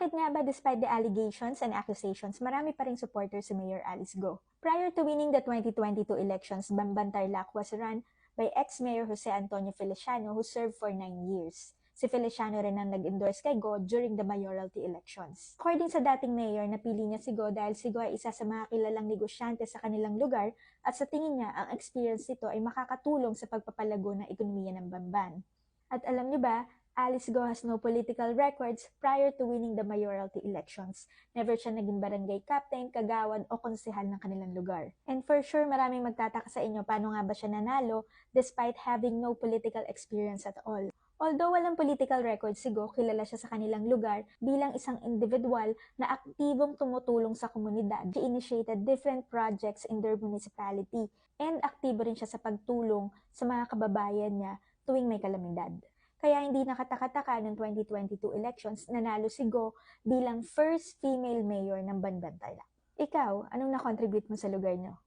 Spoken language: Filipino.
Bakit nga ba despite the allegations and accusations, marami pa ring supporters si Mayor Alice Go? Prior to winning the 2022 elections, Bamban Tarlac was run by ex-Mayor Jose Antonio Feliciano who served for 9 years. Si Feliciano rin ang nag-endorse kay Go during the mayoralty elections. According sa dating mayor, napili niya si Go dahil si Go ay isa sa mga kilalang negosyante sa kanilang lugar at sa tingin niya, ang experience nito ay makakatulong sa pagpapalago ng ekonomiya ng Bamban. At alam niyo ba, Alice Go has no political records prior to winning the mayoralty elections. Never siya naging barangay captain, kagawad o konsehal ng kanilang lugar. And for sure, maraming magtataka sa inyo paano nga ba siya nanalo despite having no political experience at all. Although walang political record si Go, kilala siya sa kanilang lugar bilang isang individual na aktibong tumutulong sa komunidad. She initiated different projects in their municipality and aktibo rin siya sa pagtulong sa mga kababayan niya tuwing may kalamidad. Kaya hindi nakatakataka ng 2022 elections nanalo si Go bilang first female mayor ng Banbantarlac. Ikaw, anong na-contribute mo sa lugar niyo?